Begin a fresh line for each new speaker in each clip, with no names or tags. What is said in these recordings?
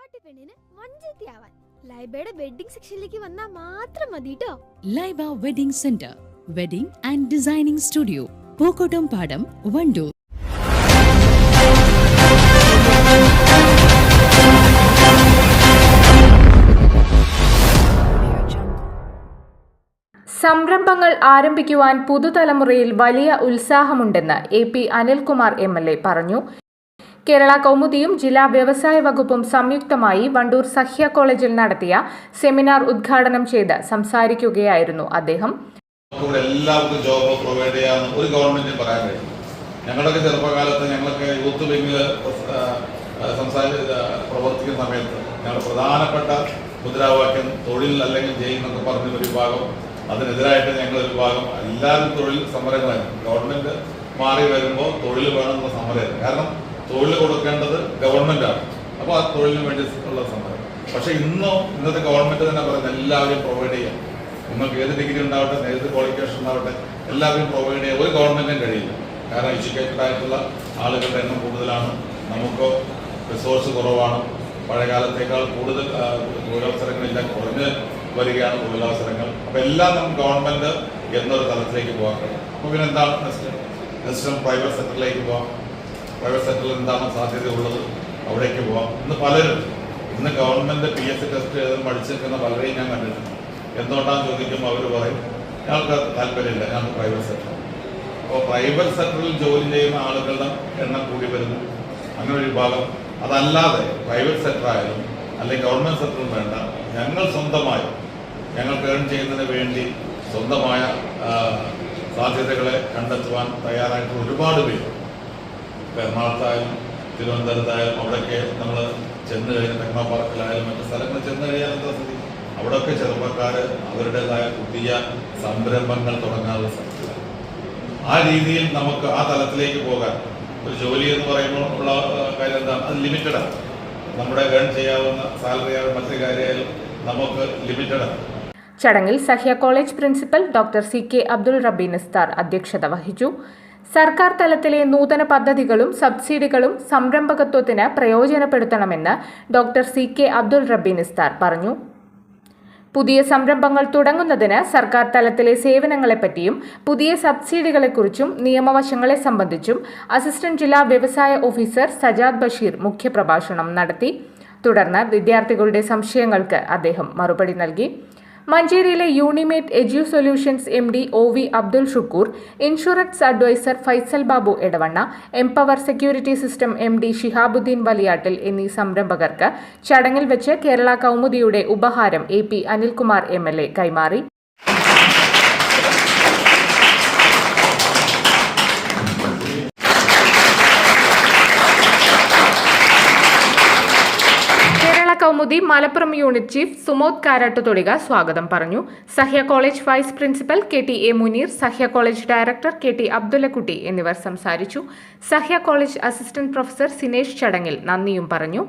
തറവാട്ടി പെണ്ണിന് വഞ്ചത്തിയാവാൻ ലൈബയുടെ വെഡിംഗ് സെക്ഷനിലേക്ക് വന്നാൽ മാത്രം മതി കേട്ടോ
Laiba wedding centre wedding and designing studio Pookkottumpadam Wandoor.
സംരംഭങ്ങൾ ആരംഭിക്കുവാൻ പുതുതലമുറയിൽ വലിയ ഉത്സാഹമുണ്ടെന്ന് A P Anilkumar M L A പറഞ്ഞു. കേരള കൗമുദിയും ജില്ലാ വ്യവസായ വകുപ്പും സംയുക്തമായി വണ്ടൂർ സഹ്യ കോളേജിൽ നടത്തിയ സെമിനാർ ഉദ്ഘാടനം ചെയ്ത് സംസാരിക്കുകയായിരുന്നു അദ്ദേഹം.
എല്ലാവർക്കും ജോബ് പ്രൊവൈഡ് ചെയ്യാമെന്ന് ഒരു ഗവൺമെന്റിന് പറയാൻ കഴിയും ഞങ്ങളൊക്കെ ചെറുപ്പകാലത്ത് ഞങ്ങളൊക്കെ യൂത്ത് വിംഗിൽ സംസാരി പ്രവർത്തിക്കുന്ന സമയത്ത് ഞങ്ങളുടെ പ്രധാനപ്പെട്ട മുദ്രാവാക്യം തൊഴിൽ അല്ലെങ്കിൽ ജയിൽ എന്നൊക്കെ പറഞ്ഞ ഒരു വിഭാഗം അതിനെതിരായിട്ട് ഞങ്ങൾ ഒരു വിഭാഗം എല്ലാവരും തൊഴിൽ സമരങ്ങളായിരുന്നു. ഗവൺമെന്റ് മാറി വരുമ്പോൾ തൊഴിൽ വേണമെന്ന സമരമായിരുന്നു. കാരണം തൊഴിൽ കൊടുക്കേണ്ടത് ഗവൺമെന്റാണ് അപ്പോൾ ആ തൊഴിലിന് വേണ്ടി ഉള്ള സമരം പക്ഷെ ഇന്നോ ഇന്നത്തെ ഗവൺമെന്റ് തന്നെ പറയുന്നത് എല്ലാവരും പ്രൊവൈഡ് ചെയ്യാം. നിങ്ങൾക്ക് ഏത് ഡിഗ്രി ഉണ്ടാവട്ടെ ഏത് ക്വാളിഫിക്കേഷൻ ഉണ്ടാവട്ടെ എല്ലാവരും പ്രൊവൈഡ് ചെയ്യാൻ ഒരു ഗവൺമെന്റിനും കഴിയില്ല. കാരണം എഡ്യൂക്കേറ്റഡ് ആയിട്ടുള്ള ആളുകളുടെ എണ്ണം കൂടുതലാണ്. നമുക്ക് റിസോഴ്സ് കുറവാണ്. പഴയകാലത്തേക്കാൾ കൂടുതൽ തൊഴിലവസരങ്ങളില്ല. കുറഞ്ഞ് വരികയാണ് തൊഴിലവസരങ്ങൾ. അപ്പോൾ എല്ലാം നമുക്ക് ഗവൺമെന്റ് എന്നൊരു തലത്തിലേക്ക് പോകാൻ കഴിയും. അപ്പോൾ പിന്നെ എന്താണ്? നെക്സ്റ്റ് നെക്സ്റ്റ് പ്രൈവറ്റ് സെക്ടറിലേക്ക് പോകാം. പ്രൈവറ്റ് സെക്ടറിൽ എന്താണ് സാധ്യതയുള്ളത്? അവിടേക്ക് പോകാം ഇന്ന് പലരും ഇന്ന് government P S C test എഴുതാൻ പഠിച്ചിരിക്കുന്ന പലരെയും ഞാൻ കണ്ടിട്ടുണ്ട്. എന്തുകൊണ്ടാന്ന് ചോദിക്കുമ്പോൾ അവർ പറയും ഞങ്ങൾക്ക് താല്പര്യമില്ല ഞങ്ങൾക്ക് പ്രൈവറ്റ് സെക്ടർ അപ്പോൾ പ്രൈവറ്റ് സെക്ടറിൽ ജോലി ചെയ്യുന്ന ആളുകളുടെ എണ്ണം കൂടി വരുന്നു. അങ്ങനെ ഒരു വിഭാഗം. അതല്ലാതെ പ്രൈവറ്റ് സെക്ടർ ആയാലും അല്ലെങ്കിൽ ഗവൺമെന്റ് സെക്ടറും വേണ്ട ഞങ്ങൾ സ്വന്തമായി ഞങ്ങൾക്ക് ഏൺ ചെയ്യുന്നതിന് വേണ്ടി സ്വന്തമായ സാധ്യതകളെ കണ്ടെത്തുവാൻ തയ്യാറായിട്ടുള്ള ഒരുപാട് പേര് എറണാകുളത്തായാലും തിരുവനന്തപുരത്തായാലും അവിടെയൊക്കെ നമ്മൾ ചെന്ന് കഴിഞ്ഞ ടെക്നോ പാർക്കിലായാലും മറ്റു സ്ഥലങ്ങളിൽ ചെന്ന് കഴിയാൻ എന്താ സ്ഥിതി? അവിടെയൊക്കെ ചെറുപ്പക്കാർ അവരുടേതായ പുതിയ സംരംഭങ്ങൾ തുടങ്ങാനുള്ള സാധ്യത. ആ രീതിയിൽ നമുക്ക് ആ തലത്തിലേക്ക് പോകാൻ ഒരു ജോലി എന്ന് പറയുമ്പോൾ ഉള്ള കാര്യം എന്താണ്? അത് ലിമിറ്റഡാണ് നമ്മുടെ ഏൺ ചെയ്യാവുന്ന സാലറി ആയാലും മറ്റു കാര്യമായാലും നമുക്ക് ലിമിറ്റഡാണ്
ചടങ്ങിൽ Sahya college principal doctor C K Abdul Rabeen Nisthar അധ്യക്ഷത വഹിച്ചു. സർക്കാർ തലത്തിലെ നൂതന പദ്ധതികളും സബ്സിഡികളും സംരംഭകത്വത്തിന് പ്രയോജനപ്പെടുത്തണമെന്ന് ഡോക്ടർ സി കെ അബ്ദുൾ റബ്ബി നിസ്താർ പറഞ്ഞു. പുതിയ സംരംഭങ്ങൾ തുടങ്ങുന്നതിന് സർക്കാർ തലത്തിലെ സേവനങ്ങളെപ്പറ്റിയും പുതിയ സബ്സിഡികളെക്കുറിച്ചും നിയമവശങ്ങളെ സംബന്ധിച്ചും അസിസ്റ്റന്റ് ജില്ലാ വ്യവസായ ഓഫീസർ സജാദ് ബഷീർ മുഖ്യപ്രഭാഷണം നടത്തി. തുടർന്ന് വിദ്യാർത്ഥികളുടെ സംശയങ്ങൾക്ക് അദ്ദേഹം മറുപടി നൽകി. മഞ്ചേരിയിലെ Unimate edu solutions M D O V Abdul Shukoor insurance adviser Faisal Babu Edavanna empower security system M D Shihabuddin Valiyattil എന്നീ സംരംഭകർക്ക് ചടങ്ങിൽ വെച്ച് കേരള കൗമുദിയുടെ ഉപഹാരം A P Anilkumar M L A കൈമാറി. കൗമുദി മലപ്പുറം യൂണിറ്റ് ചീഫ് സുമോദ് കാരാട്ടുതൊടിക സ്വാഗതം പറഞ്ഞു. Sahya college vice principal K T A Muneer Sahya college director K T Abdullakutty എന്നിവർ സംസാരിച്ചു. Sahya college assistant professor Sinesh ചടങ്ങിൽ നന്ദിയും പറഞ്ഞു.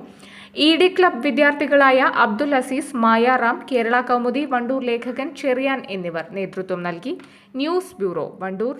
ഇ ഡി ക്ലബ് വിദ്യാർത്ഥികളായ അബ്ദുൽ അസീസ് മായാറാം കേരള കൗമുദി വണ്ടൂർ ലേഖകൻ ചെറിയാൻ എന്നിവർ നേതൃത്വം നൽകി. News bureau Wandoor.